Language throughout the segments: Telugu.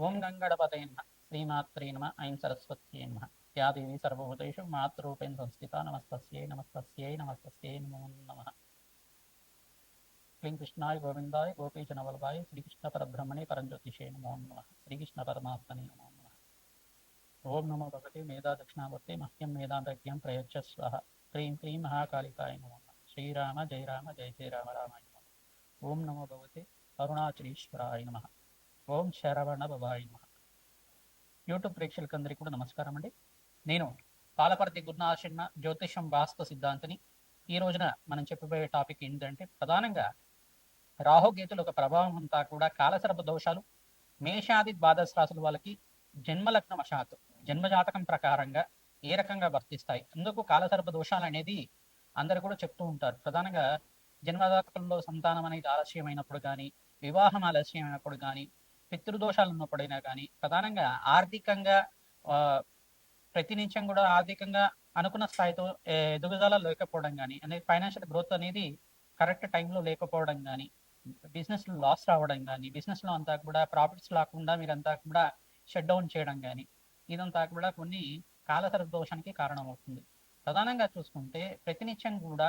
ఓం గంగడపతయ నమ. శ్రీమాత్రే నమ. ఐం సరస్వత్యై నమ. యా దేవి సర్వభూతేషు మాతృపేణ సంస్థిత నమస్తస్యై నమస్తస్యై నమస్తస్యై నమో నమ. క్లీం కృష్ణాయ గోవిందాయ గోపీచన వల్లభాయ శ్రీకృష్ణ పరబ్రహ్మణే పరంజ్యోతిషే నమో నమ. శ్రీకృష్ణ పరమాత్మనే నమో నమ. ఓం నమో భగవతి మేధా దక్షిణామూర్తి మహ్యం మేధాంతజ్ఞం ప్రయచ్చ స్వహ క్రీం క్రీం మహాకాళికాయ నమో నమ. శ్రీరామ జయ రామ జయ జయ రామ రామాయ నమః. ఓం నమో భగవతి అరుణాచలీశ్వరాయ నమ. ఓం శరవణ బాబాయ్ యూట్యూబ్ ప్రేక్షకులందరికీ కూడా నమస్కారం అండి. నేను పాలపర్తి గురునాశన్న జ్యోతిషం వాస్తు సిద్ధాంతిని. ఈ రోజున మనం చెప్పబోయే టాపిక్ ఏంటంటే ప్రధానంగా రాహుకేతుల ఒక ప్రభావం అంతా కూడా కాలసర్ప దోషాలు మేషాది ద్వాదశ రాసుల వాళ్ళకి జన్మలగ్న వశాత్ జన్మజాతకం ప్రకారంగా ఏ రకంగా వర్తిస్తాయి అందుకు కాలసర్ప దోషాలు అనేది అందరు కూడా చెప్తూ ఉంటారు. ప్రధానంగా జన్మజాతకంలో సంతానం అనేది ఆలస్యమైనప్పుడు కానీ వివాహం ఆలస్యమైనప్పుడు కానీ పితృదోషాలు ఉన్నప్పుడైనా కానీ ప్రధానంగా ఆర్థికంగా ఆ, నిమిషం కూడా ఆర్థికంగా అనుకున్న స్థాయితో ఎదుగుదల లేకపోవడం కానీ అనేది ఫైనాన్షియల్ గ్రోత్ అనేది కరెక్ట్ టైంలో లేకపోవడం కానీ బిజినెస్ లాస్ రావడం కానీ బిజినెస్లో అంతా కూడా ప్రాఫిట్స్ రాకుండా మీరంతా కూడా షట్ డౌన్ చేయడం కానీ ఇదంతా కూడా కొన్ని కాలసర దోషానికి కారణమవుతుంది. ప్రధానంగా చూసుకుంటే ప్రతినిత్యం కూడా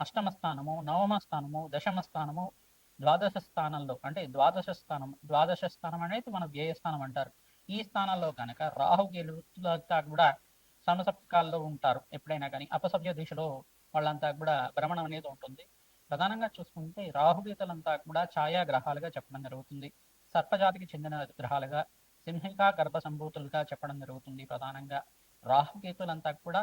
అష్టమ స్థానము నవమ స్థానము దశమ స్థానము ద్వాదశ స్థానంలో అంటే ద్వాదశ స్థానం ద్వాదశ స్థానం అనేది మన వ్యయ స్థానం అంటారు. ఈ స్థానాల్లో కనుక రాహు గెలుతా కూడా సమసప్తకాల్లో ఉంటారు. ఎప్పుడైనా కానీ అపసభ్య దిశలో వాళ్ళంతా కూడా భ్రమణం అనేది ఉంటుంది. ప్రధానంగా చూసుకుంటే రాహుగీతలంతా కూడా ఛాయా గ్రహాలుగా చెప్పడం జరుగుతుంది. సర్పజాతికి చెందిన గ్రహాలుగా సింహిక గర్భ సంభూతులుగా చెప్పడం జరుగుతుంది ప్రధానంగా. రాహుకేతులంతా కూడా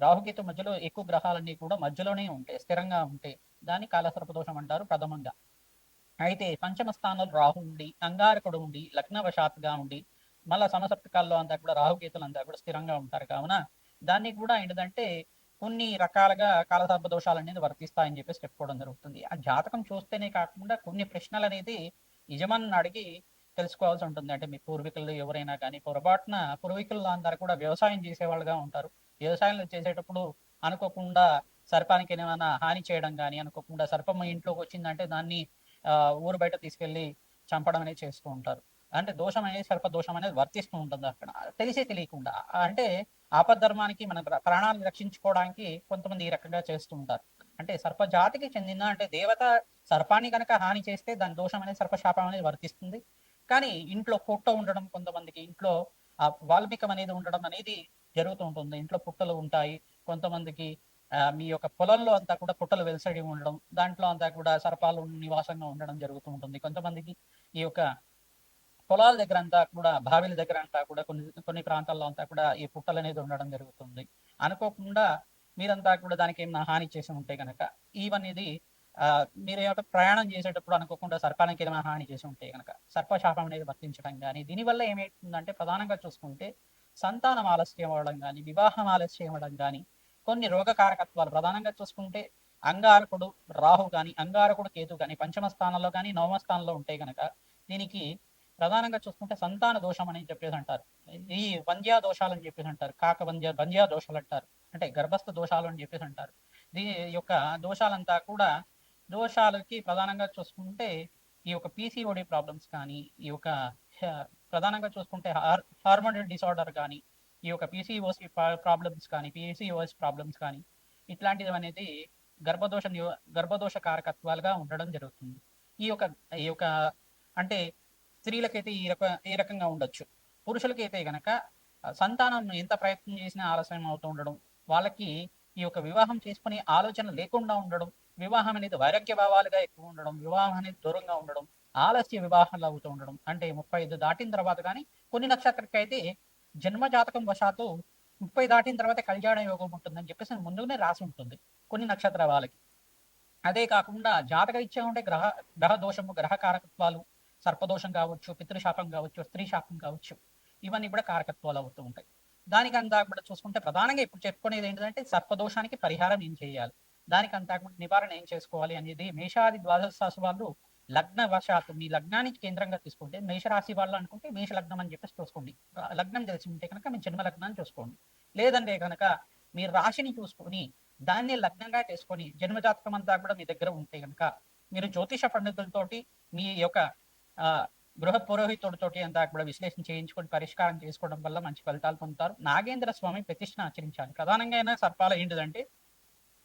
రాహుకేతు మధ్యలో ఎక్కువ గ్రహాలన్నీ కూడా మధ్యలోనే ఉంటాయి స్థిరంగా ఉంటాయి దాన్ని కాలసర్ప దోషం అంటారు ప్రథమంగా. అయితే పంచమ స్థానంలో రాహు ఉండి అంగారకుడు ఉండి లగ్నవశాత్గా ఉండి మళ్ళా సమసప్తకాల్లో అంతా కూడా రాహుకేతులు అంతా కూడా స్థిరంగా ఉంటారు కావున దాన్ని కూడా ఏంటంటే కొన్ని రకాలుగా కాలసర్ప దోషాలు అనేది వర్తిస్తాయని చెప్పేసి చెప్పుకోవడం జరుగుతుంది. ఆ జాతకం చూస్తేనే కాకుండా కొన్ని ప్రశ్నలు అనేది యజమాని అడిగి తెలుసుకోవాల్సి ఉంటుంది. అంటే మీ పూర్వీకులు ఎవరైనా కానీ పొరపాటున పూర్వీకులు అందరూ కూడా వ్యవసాయం చేసేవాళ్ళుగా ఉంటారు. వ్యవసాయం చేసేటప్పుడు అనుకోకుండా సర్పానికి ఏమైనా హాని చేయడం కానీ అనుకోకుండా సర్పం ఇంట్లోకి వచ్చిందంటే దాన్ని ఆ, ఊరు బయట తీసుకెళ్ళి చంపడం అనేది చేస్తూ ఉంటారు. అంటే దోషం అనేది సర్ప దోషం అనేది వర్తిస్తూ ఉంటుంది అక్కడ. తెలిసే తెలియకుండా. అంటే ఆపద్ధర్మానికి మన ప్రాణాలను రక్షించుకోవడానికి కొంతమంది ఈ రకంగా చేస్తూ ఉంటారు. అంటే సర్ప జాతికి చెందిన అంటే దేవత సర్పాన్ని కనుక హాని చేస్తే దాని దోషం అనేది సర్పశాపం అనేది వర్తిస్తుంది. కానీ ఇంట్లో ఫోటో ఉండడం కొంతమందికి ఇంట్లో ఆ వాల్మీకం అనేది ఉండడం అనేది జరుగుతూ ఉంటుంది ఇంట్లో పుట్టలు ఉంటాయి. కొంతమందికి మీ యొక్క పొలంలో అంతా కూడా పుట్టలు వెలసడి ఉండడం దాంట్లో అంతా కూడా సర్పాలు నివాసంగా ఉండడం జరుగుతూ ఉంటుంది కొంతమందికి ఈ యొక్క పొలాల దగ్గర అంతా కూడా బావిల దగ్గర అంతా కూడా కొన్ని కొన్ని ప్రాంతాల్లో అంతా కూడా ఈ పుట్టలు అనేది ఉండడం జరుగుతుంది. అనుకోకుండా మీరంతా కూడా దానికి ఏమైనా హాని చేసి ఉంటే కనుక ఇవన్నీ ఆ, మీరు ఏమంటే ప్రయాణం చేసేటప్పుడు అనుకోకుండా సర్పానికి ఏమైనా హాని చేసి ఉంటే కనుక సర్పశాపం అనేది వర్తించడం కానీ దీనివల్ల ఏమవుతుందంటే ప్రధానంగా చూసుకుంటే సంతానం ఆలస్యం అవ్వడం కానీ వివాహం ఆలస్యం అవ్వడం కానీ కొన్ని రోగకారకత్వాలు ప్రధానంగా చూసుకుంటే అంగారకుడు రాహు కానీ అంగారకుడు కేతు కానీ పంచమ స్థానంలో కానీ నవమ స్థానంలో ఉంటే కనుక దీనికి ప్రధానంగా చూసుకుంటే సంతాన దోషం అని చెప్పేసి అంటారు. ఈ వంజ్యా దోషాలు అని చెప్పేసి అంటారు. కాక వంజ్య వంజ్యా దోషాలు అంటారు. అంటే గర్భస్థ దోషాలు అని చెప్పేసి అంటారు. దీని యొక్క దోషాలంతా కూడా దోషాలకి ప్రధానంగా చూసుకుంటే ఈ యొక్క పీసీఓడి ప్రాబ్లమ్స్ కానీ ఈ యొక్క ప్రధానంగా చూసుకుంటే హార్ హార్మోనల్ డిసార్డర్ కానీ ఈ యొక్క పీసీఓసి ప్రాబ్లమ్స్ కానీ పీసీఓఎస్ ప్రాబ్లమ్స్ కానీ ఇట్లాంటివి అనేది గర్భదోష గర్భదోష కారకత్వాలుగా ఉండడం జరుగుతుంది. ఈ యొక్క ఈ యొక్క అంటే స్త్రీలకైతే ఈ రక ఈ రకంగా ఉండొచ్చు. పురుషులకైతే గనక సంతానం ఎంత ప్రయత్నం చేసినా ఆలస్యం అవుతూ ఉండడం వాళ్ళకి ఈ యొక్క వివాహం చేసుకునే ఆలోచన లేకుండా ఉండడం వివాహం అనేది వైరాగ్య భావాలుగా ఎక్కువ ఉండడం వివాహం అనేది దూరంగా ఉండడం ఆలస్య వివాహాలు అవుతూ ఉండడం. అంటే ముప్పై ఐదు దాటిన తర్వాత కానీ కొన్ని నక్షత్రకి అయితే జన్మ జాతకం వశాత్తు ముప్పై దాటిన తర్వాత కళ్యాణ యోగం ఉంటుందని చెప్పేసి ముందుగానే రాసి ఉంటుంది కొన్ని నక్షత్ర వాళ్ళకి. అదే కాకుండా జాతక ఇచ్చే ఉంటే గ్రహ గ్రహ దోషము గ్రహ కారకత్వాలు సర్పదోషం కావచ్చు పితృశాపం కావచ్చు స్త్రీ శాపం కావచ్చు ఇవన్నీ కూడా కారకత్వాలు అవుతూ ఉంటాయి. దానికంతా కూడా చూసుకుంటే ప్రధానంగా ఇప్పుడు చెప్పుకునేది ఏంటంటే సర్పదోషానికి పరిహారం ఏం చేయాలి? దానికంతా కూడా నివారణ ఏం చేసుకోవాలి అనేది మేషాది ద్వాదశ రాశి వాళ్ళు లగ్న వశాత్తు మీ లగ్నానికి కేంద్రంగా తీసుకుంటే మేషరాశి వాళ్ళు అనుకుంటే మేష లగ్నం అని చెప్పేసి చూసుకోండి. లగ్నం తెలిసి ఉంటే కనుక మీ జన్మ లగ్నాన్ని చూసుకోండి. లేదంటే కనుక మీ రాశిని చూసుకొని దాన్ని లగ్నంగా చేసుకొని జన్మజాతకం అంతా కూడా మీ దగ్గర ఉంటే కనుక మీరు జ్యోతిష పండితులతోటి మీ యొక్క ఆ గృహ పురోహితుడితోటి అంతా కూడా విశ్లేషణ చేయించుకొని పరిష్కారం చేసుకోవడం వల్ల మంచి ఫలితాలు పొందుతారు. నాగేంద్ర స్వామి ప్రతిష్ఠను ఆచరించాలి. ప్రధానంగా అయినా సర్పాలు ఏంటిదంటే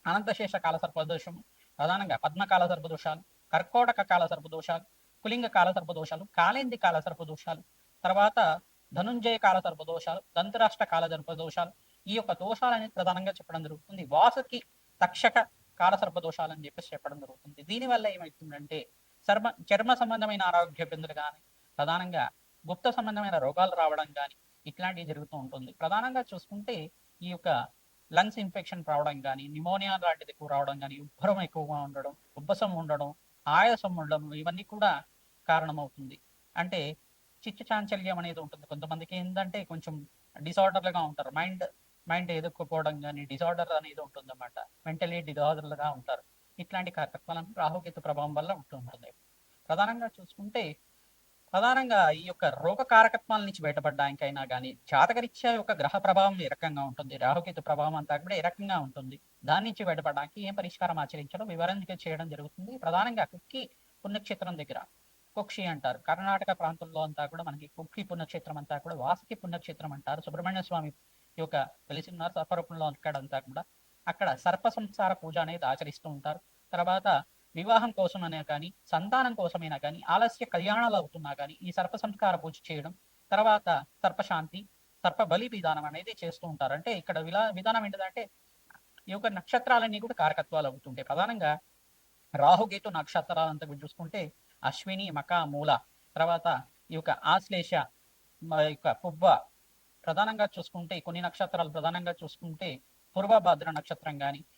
అనంతశేష కాల సర్పదోషం ప్రధానంగా పద్మకాల సర్పదోషాలు కర్కోటక కాల సర్పదోషాలు కులింగ కాల సర్పదోషాలు కాలేంది కాల సర్పదోషాలు తర్వాత ధనుంజయ కాల సర్పదోషాలు దంతరాష్ట్ర కాల సర్పదోషాలు ఈ యొక్క దోషాలని ప్రధానంగా చెప్పడం జరుగుతుంది. వాసుకి తక్షక కాల సర్పదోషాలు అని చెప్పేసి చెప్పడం జరుగుతుంది. దీనివల్ల ఏమవుతుందంటే చర్మ చర్మ సంబంధమైన ఆరోగ్య ఇబ్బందులు కానీ ప్రధానంగా గుప్త సంబంధమైన రోగాలు రావడం కానీ ఇట్లాంటివి జరుగుతూ ఉంటుంది. ప్రధానంగా చూసుకుంటే ఈ యొక్క లంగ్స్ ఇన్ఫెక్షన్ రావడం కానీ నిమోనియా లాంటిది ఎక్కువ రావడం కానీ ఉబ్బరం ఎక్కువగా ఉండడం ఉబ్బసం ఉండడం ఆయాసం ఉండడం ఇవన్నీ కూడా కారణమవుతుంది. అంటే చిత్త చాంచల్యం అనేది ఉంటుంది. కొంతమందికి ఏంటంటే కొంచెం డిసార్డర్లుగా ఉంటారు. మైండ్ మైండ్ ఎదుర్కోపోవడం కానీ డిసార్డర్ అనేది ఉంటుంది అన్నమాట మెంటలీ డిసార్డర్లుగా ఉంటారు. ఇట్లాంటి కార్యక్రమాలను రాహుకేతు ప్రభావం వల్ల ఉంటూ ఉంటుంది ప్రధానంగా చూసుకుంటే ప్రధానంగా ఈ యొక్క రోగ కారకత్వాల నుంచి బయటపడడానికైనా కానీ జాతకరీత్యా యొక్క గ్రహ ప్రభావం ఏ రకంగా ఉంటుంది? రాహుకేతు ప్రభావం అంతా కూడా ఏ రకంగా ఉంటుంది? దాని నుంచి బయటపడడానికి ఏం పరిష్కారం ఆచరించడం వివరంగా చేయడం జరుగుతుంది. ప్రధానంగా కుక్కి పుణ్యక్షేత్రం దగ్గర. కుక్షి అంటారు. కర్ణాటక ప్రాంతంలో అంతా కూడా మనకి కుక్కి పుణ్యక్షేత్రం అంతా కూడా వాసుకి పుణ్యక్షేత్రం అంటారు. సుబ్రహ్మణ్య స్వామి యొక్క వెలిసి ఉన్నారు. సర్పరూపంలో అక్కడంతా కూడా. అక్కడ సర్ప సంసార పూజ అనేది ఆచరిస్తూ ఉంటారు. తర్వాత వివాహం కోసమైనా కానీ సంతానం కోసమైనా కానీ ఆలస్య కళ్యాణాలు అవుతున్నా కానీ ఈ సర్ప సంస్కార పూజ చేయడం తర్వాత సర్పశాంతి సర్ప బలి విధానం అనేది చేస్తూ ఉంటారు. అంటే ఇక్కడ విలా విధానం ఏంటంటే ఈ యొక్క నక్షత్రాలన్నీ కూడా కారకత్వాలు అవుతుంటాయి ప్రధానంగా రాహుకేతు నక్షత్రాలంతా కూడా చూసుకుంటే అశ్విని మక మూల తర్వాత ఈ యొక్క ఆశ్లేష యొక్క పువ్వ ప్రధానంగా చూసుకుంటే కొన్ని నక్షత్రాలు ప్రధానంగా చూసుకుంటే పూర్వభద్ర నక్షత్రం కానీ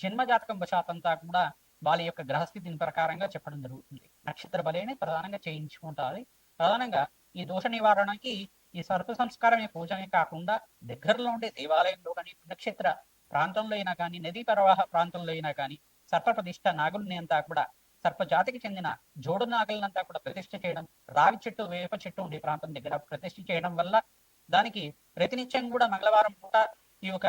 జన్మ జాతకం వశాతంతా కూడా వాళ్ళ యొక్క గ్రహస్థితిని ప్రకారంగా చెప్పడం జరుగుతుంది. నక్షత్ర బలిని ప్రధానంగా చేయించుకుంటారు. ప్రధానంగా ఈ దోష నివారణకి ఈ సర్ప సంస్కారమే పూజనే కాకుండా దగ్గరలో ఉండే దేవాలయంలో కానీ పుణ్యక్షేత్ర ప్రాంతంలో అయినా కానీ నదీ ప్రవాహ ప్రాంతంలో అయినా కానీ సర్ప ప్రతిష్ట నాగుల్ని అంతా కూడా సర్ప జాతికి చెందిన జోడు నాగులనంతా కూడా ప్రతిష్ఠ చేయడం రావి చెట్టు వేప చెట్టు ఉండే ప్రాంతం దగ్గర ప్రతిష్ఠ చేయడం వల్ల దానికి ప్రతినిత్యం కూడా మంగళవారం పూట ఈ యొక్క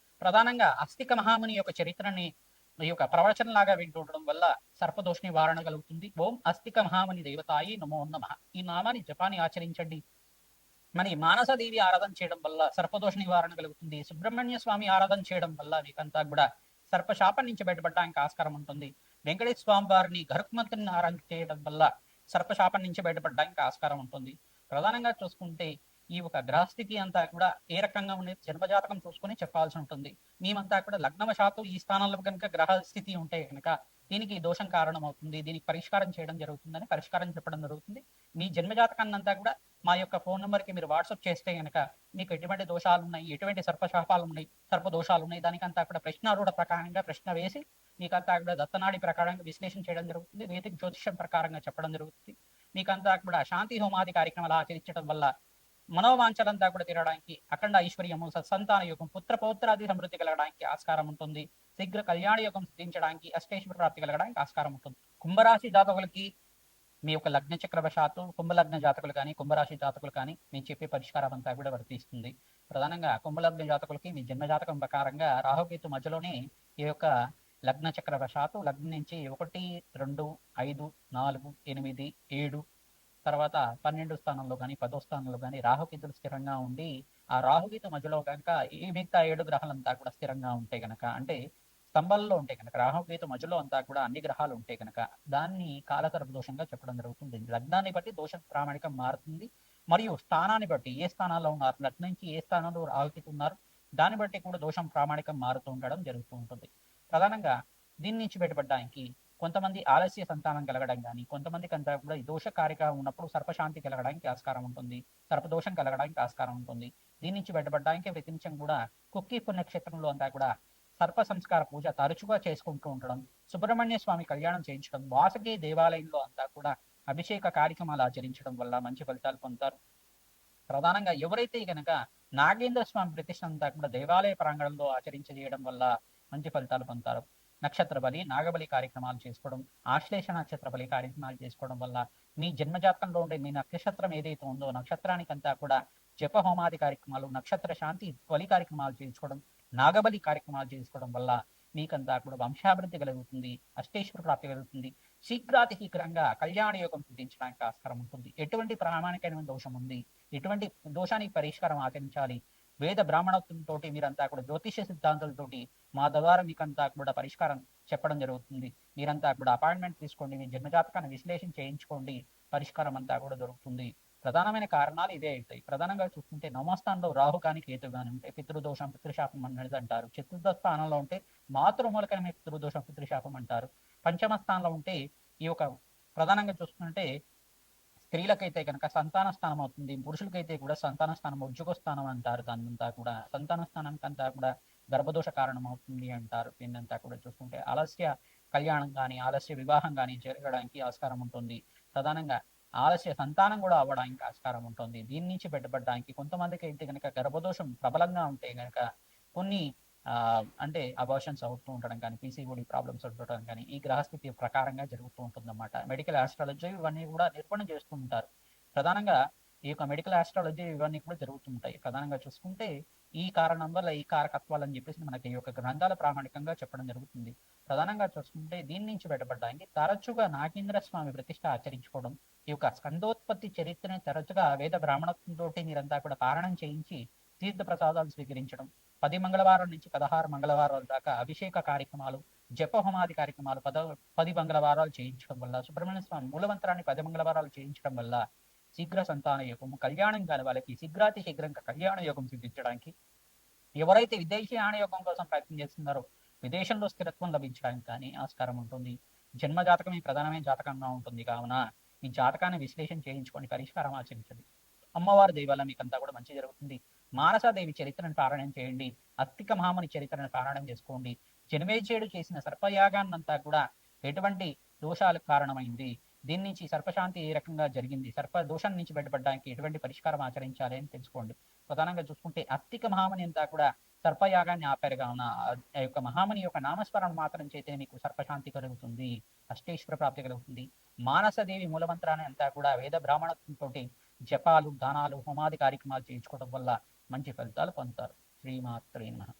ప్రధానంగా అస్థిక మహాముని యొక్క చరిత్రని ఈ యొక్క ప్రవచనలాగా వింటుండడం వల్ల సర్పదోష నివారణ కలుగుతుంది. ఓం అస్థిక మహాముని దేవతాయి నమో నమ. ఈ నామాన్ని జపాన్ని ఆచరించండి. మరి మానసదేవి ఆరాధన చేయడం వల్ల సర్పదోష నివారణ కలుగుతుంది. సుబ్రహ్మణ్య స్వామి ఆరాధన చేయడం వల్ల మీకంతా కూడా సర్పశాపం నుంచి బయటపడడానికి ఆస్కారం ఉంటుంది. వెంకటేశ్వర స్వామి వారిని గరుక్మంతుని ఆరాధన చేయడం వల్ల సర్పశాపం నుంచి బయటపడడానికి ఆస్కారం ఉంటుంది. ప్రధానంగా చూసుకుంటే ఈ ఒక గ్రహస్థితి అంతా కూడా ఏ రకంగా ఉండేది జన్మజాతకం చూసుకొని చెప్పాల్సి ఉంటుంది. మేమంతా కూడా లగ్నవశాత్తు ఈ స్థానంలో కనుక గ్రహ స్థితి ఉంటే కనుక దీనికి దోషం కారణం అవుతుంది దీనికి పరిష్కారం చేయడం జరుగుతుందని పరిష్కారం చెప్పడం జరుగుతుంది. మీ జన్మజాతకాన్ని అంతా కూడా మా యొక్క ఫోన్ నెంబర్కి మీరు వాట్సాప్ చేస్తే గనక మీకు ఎటువంటి దోషాలు ఉన్నాయి ఎటువంటి సర్పశాపాలు ఉన్నాయి సర్ప దోషాలు ఉన్నాయి దానికంతా కూడా ప్రశ్నారూఢ ప్రకారంగా ప్రశ్న వేసి మీకంతా కూడా దత్తనాడి ప్రకారంగా విశ్లేషణ చేయడం జరుగుతుంది. వేదిక జ్యోతిషం ప్రకారంగా చెప్పడం జరుగుతుంది. మీకంతా కూడా శాంతి హోమాది కార్యక్రమాలు ఆచరించడం వల్ల మనోవాంఛలంతా కూడా తీరడానికి అఖండ ఐశ్వర్యము సత్సంతాన యోగం పుత్ర పౌత్రాది సమృద్ధి కలగడానికి ఆస్కారం ఉంటుంది. శీఘ్ర కళ్యాణ యోగం సిద్ధించడానికి అష్టేశ్వర ప్రాప్తి కలగడానికి ఆస్కారం ఉంటుంది. కుంభరాశి జాతకులకి మీ యొక్క లగ్న చక్రవశాత్తు కుంభలగ్న జాతకులు కానీ కుంభరాశి జాతకులు కానీ నేను చెప్పే పరిష్కారం అంతా కూడా వర్తిస్తుంది. ప్రధానంగా కుంభలగ్న జాతకులకి మీ జన్మ జాతకం ప్రకారంగా రాహుకేతు మధ్యలోనే ఈ యొక్క లగ్న చక్రవశాత్తు లగ్నం నుంచి ఒకటి రెండు ఐదు నాలుగు ఎనిమిది ఏడు తర్వాత పన్నెండు స్థానంలో కానీ పదో స్థానంలో కానీ రాహుకేతులు స్థిరంగా ఉండి ఆ రాహుకేతు మధ్యలో కనుక ఈ మిగతా ఏడు గ్రహాలంతా కూడా స్థిరంగా ఉంటాయి కనుక అంటే స్తంభాల్లో ఉంటాయి కనుక రాహుకేతు మధ్యలో అంతా కూడా అన్ని గ్రహాలు ఉంటాయి కనుక దాన్ని కాలకర్మ దోషంగా చెప్పడం జరుగుతుంది. లగ్నాన్ని బట్టి దోషం ప్రామాణికం మారుతుంది. మరియు స్థానాన్ని బట్టి ఏ స్థానాల్లో ఉన్నారు లగ్నం నుంచి ఏ స్థానంలో రాహుకేతు ఉన్నారు దాన్ని బట్టి కూడా దోషం ప్రామాణికం మారుతూ ఉండడం జరుగుతూ ఉంటుంది. ప్రధానంగా దీని నుంచి బయటపడడానికి కొంతమంది ఆలస్య సంతానం కలగడం కానీ కొంతమందికి అంతా కూడా దోష కారిక ఉన్నప్పుడు సర్పశాంతి కలగడానికి ఆస్కారం ఉంటుంది. సర్పదోషం కలగడానికి ఆస్కారం ఉంటుంది. దీని నుంచి బయటపడడానికి ప్రతినిత్యం కూడా కుక్కి పుణ్యక్షేత్రంలో అంతా కూడా సర్ప సంస్కార పూజ తరచుగా చేసుకుంటూ ఉండడం సుబ్రహ్మణ్య స్వామి కళ్యాణం చేయించడం వాసకి దేవాలయంలో అంతా కూడా అభిషేక కార్యక్రమాలు ఆచరించడం వల్ల మంచి ఫలితాలు పొందుతారు. ప్రధానంగా ఎవరైతే కనుక నాగేంద్ర స్వామి ప్రతిష్ట అంతా కూడా దేవాలయ ప్రాంగణంలో ఆచరించజేయడం వల్ల మంచి ఫలితాలు పొందుతారు. నక్షత్ర బలి నాగబలి కార్యక్రమాలు చేసుకోవడం ఆశ్లేష నక్షత్ర బలి కార్యక్రమాలు చేసుకోవడం వల్ల మీ జన్మజాతకంలో ఉండే మీ నక్షత్రం ఏదైతే ఉందో నక్షత్రానికంతా కూడా జప హోమాది కార్యక్రమాలు నక్షత్ర శాంతి బలి కార్యక్రమాలు చేసుకోవడం నాగబలి కార్యక్రమాలు చేసుకోవడం వల్ల మీకంతా కూడా వంశాభివృద్ధి కలుగుతుంది అష్టేశ్వర ప్రాప్తి కలుగుతుంది. శీఘ్రాతి శీఘ్రంగా కళ్యాణ యోగం సిద్ధించడానికి ఆస్కారం ఉంటుంది. ఎటువంటి ప్రామాణికమైన దోషం ఉంది? ఎటువంటి దోషానికి పరిష్కారం ఆచరించాలి? వేద బ్రాహ్మణత్వంతో మీరంతా కూడా జ్యోతిష సిద్ధాంతాలతోటి మా ద్వారా మీకంతా కూడా పరిష్కారం చెప్పడం జరుగుతుంది. మీరంతా కూడా అపాయింట్మెంట్ తీసుకోండి మీ జన్మజాతకాన్ని విశ్లేషణ చేయించుకోండి పరిష్కారం అంతా కూడా దొరుకుతుంది. ప్రధానమైన కారణాలు ఇదే అవుతాయి. ప్రధానంగా చూసుకుంటే నవమస్థానంలో రాహు కానీ కేతు కానీ ఉంటే పితృదోషం పితృశాపం అనేది అంటారు. చతుర్థ స్థానంలో ఉంటే మాతృమూలకమే పితృదోషం పితృశాపం అంటారు. పంచమ స్థానంలో ఉంటే ఈ యొక్క ప్రధానంగా చూసుకుంటే స్త్రీలకైతే కనుక సంతాన స్థానం అవుతుంది పురుషులకైతే కూడా సంతాన స్థానం ఉద్యోగ స్థానం అంటారు దాన్నంతా కూడా సంతాన స్థానానికి అంతా కూడా గర్భదోష కారణం అవుతుంది అంటారు. దీన్నంతా కూడా చూసుకుంటే ఆలస్య కళ్యాణం కానీ ఆలస్య వివాహం కానీ జరగడానికి ఆస్కారం ఉంటుంది. ప్రధానంగా ఆలస్య సంతానం కూడా అవ్వడానికి ఆస్కారం ఉంటుంది. దీని నుంచి బయటపడడానికి కొంతమందికి అయితే కనుక గర్భదోషం ప్రబలంగా ఉంటే కనుక కొన్ని అంటే అబార్షన్స్ అవుతూ ఉండడం కానీ పీసీఓడి ప్రాబ్లమ్స్ ఉండడం కానీ ఈ గ్రహస్థితి ప్రకారంగా జరుగుతూ ఉంటుందన్నమాట. మెడికల్ ఆస్ట్రాలజీ ఇవన్నీ కూడా నిర్వహణ చేస్తూ ఉంటారు. ప్రధానంగా ఈ యొక్క మెడికల్ ఆస్ట్రాలజీ ఇవన్నీ కూడా జరుగుతుంటాయి ప్రధానంగా చూసుకుంటే ఈ కారణం వల్ల ఈ కారకత్వాలు అని చెప్పేసి మనకి ఈ యొక్క గ్రంథాల ప్రామాణికంగా చెప్పడం జరుగుతుంది. ప్రధానంగా చూసుకుంటే దీని నుంచి బయటపడడానికి తరచుగా నాగేంద్ర స్వామి ప్రతిష్ట ఆచరించుకోవడం ఈ యొక్క స్కందోత్పత్తి చరిత్రని తరచుగా వేద బ్రాహ్మణత్వంతో మీరంతా కూడా పారణం చేయించి తీర్థ ప్రసాదాలు స్వీకరించడం పది మంగళవారం నుంచి పదహారు మంగళవారాల దాకా అభిషేక కార్యక్రమాలు జపహోమాది కార్యక్రమాలు పద పది మంగళవారాలు చేయించడం వల్ల సుబ్రహ్మణ్య స్వామి మూలమంత్రాన్ని పది మంగళవారాలు చేయించడం వల్ల శీఘ్ర సంతాన యోగం కళ్యాణం కాని వాళ్ళకి శీఘ్రాతి శీఘ్రంగా కళ్యాణ యోగం సిద్ధించడానికి ఎవరైతే విదేశీ యోగం కోసం ప్రయత్నం చేస్తున్నారో విదేశంలో స్థిరత్వం లభించడానికి కానీ ఆస్కారం ఉంటుంది. జన్మ జాతకం ఈ ప్రధానమైన జాతకంగా ఉంటుంది. కావున ఈ జాతకాన్ని విశ్లేషణ చేయించుకొని పరిష్కారం ఆచరించండి. అమ్మవారి దైవాల మీకంతా కూడా మంచి జరుగుతుంది. మానసాదేవి చరిత్రను పారాయణం చేయండి. అత్తిక మహాముని చరిత్రను పారాయణం చేసుకోండి. జనమేజయుడు చేసిన సర్పయాగాన్నంతా కూడా ఎటువంటి దోషాలకు కారణమైంది? దీని నుంచి సర్పశాంతి ఏ రకంగా జరిగింది? సర్ప దోషం నుంచి బయటపడడానికి ఎటువంటి పరిష్కారం ఆచరించాలి అని తెలుసుకోండి. ప్రధానంగా చూసుకుంటే అత్తిక మహామని అంతా కూడా సర్పయాగాన్ని ఆపారు కావున ఆ యొక్క మహామని యొక్క నామస్మరణ మాత్రం చేతే మీకు సర్పశాంతి కలుగుతుంది. అష్టేశ్వర ప్రాప్తి కలుగుతుంది. మానసదేవి మూలమంత్రాన్ని అంతా కూడా వేద బ్రాహ్మణత్వంతో జపాలు దానాలు హోమాది కార్యక్రమాలు చేయించుకోవడం వల్ల మంచి ఫలితాలు పొందుతారు. శ్రీమాత్రే నమ.